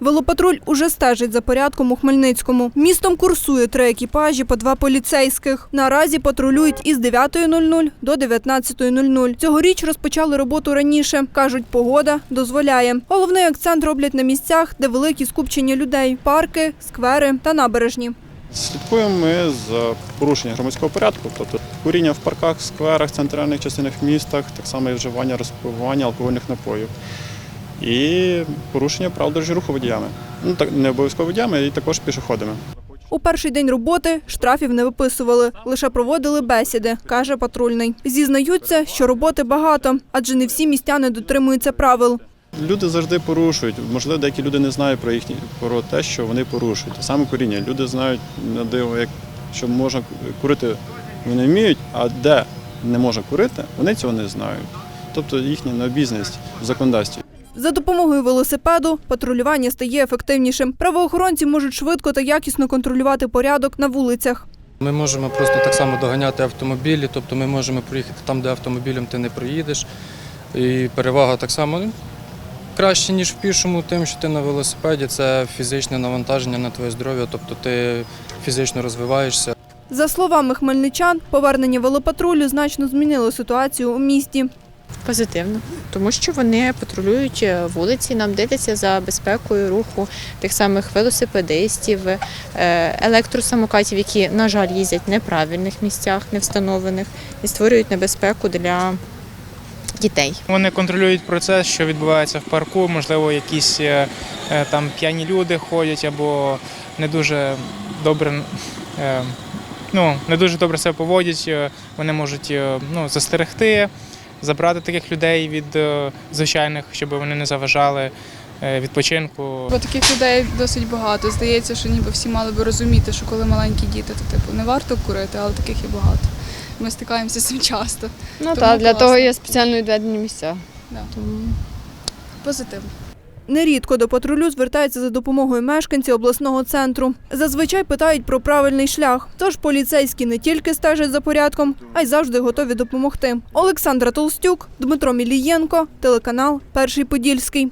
Велопатруль уже стежить за порядком у Хмельницькому. Містом курсує три екіпажі по два поліцейських. Наразі патрулюють із 9.00 до 19.00. Цьогоріч розпочали роботу раніше. Кажуть, погода дозволяє. Головний акцент роблять на місцях, де великі скупчення людей: парки, сквери та набережні. Слідкуємо ми за порушенням громадського порядку, тобто куріння в парках, скверах, центральних частинах містах, так само і вживання, розпивання алкогольних напоїв. І порушення правил дорожнього водіями. Ну так не обов'язково водіями, і також пішоходами. У перший день роботи штрафів не виписували, лише проводили бесіди, каже патрульний. Зізнаються, що роботи багато, адже не всі містяни дотримуються правил. Люди завжди порушують. Можливо, деякі люди не знають про їхні про те, що вони порушують. Саме куріння. Люди знають на диво, як що можна курити, вони вміють, а де не можна курити, вони цього не знають. Тобто їхня необізнаність в законодавстві. За допомогою велосипеду патрулювання стає ефективнішим. Правоохоронці можуть швидко та якісно контролювати порядок на вулицях. Ми можемо просто так само доганяти автомобілі, тобто ми можемо проїхати там, де автомобілем ти не проїдеш. І перевага так само ну, краще, ніж в пішому, тим, що ти на велосипеді, це фізичне навантаження на твоє здоров'я, тобто ти фізично розвиваєшся. За словами хмельничан, повернення велопатрулю значно змінило ситуацію у місті. Позитивно, тому що вони патрулюють е, вулиці, нам дивляться за безпекою руху тих самих велосипедистів, е, електросамокатів, які, на жаль, їздять в неправильних місцях, не встановлених, і створюють небезпеку для дітей. Вони контролюють процес, що відбувається в парку. Можливо, якісь е, там п'яні люди ходять або не дуже добре. Ну, не дуже добре себе поводять, вони можуть ну, застерегти, забрати таких людей від е, звичайних, щоб вони не заважали е, відпочинку. Бо таких людей досить багато. Здається, що ніби всі мали би розуміти, що коли маленькі діти, то типу не варто курити, але таких є багато. Ми стикаємося з цим часто. Ну так, для класно. того є спеціально відведені місця. Да. Позитивно. Нерідко до патрулю звертаються за допомогою мешканці обласного центру. Зазвичай питають про правильний шлях. Тож поліцейські не тільки стежать за порядком, а й завжди готові допомогти. Олександра Толстюк, Дмитро Мілієнко, телеканал Перший Подільський.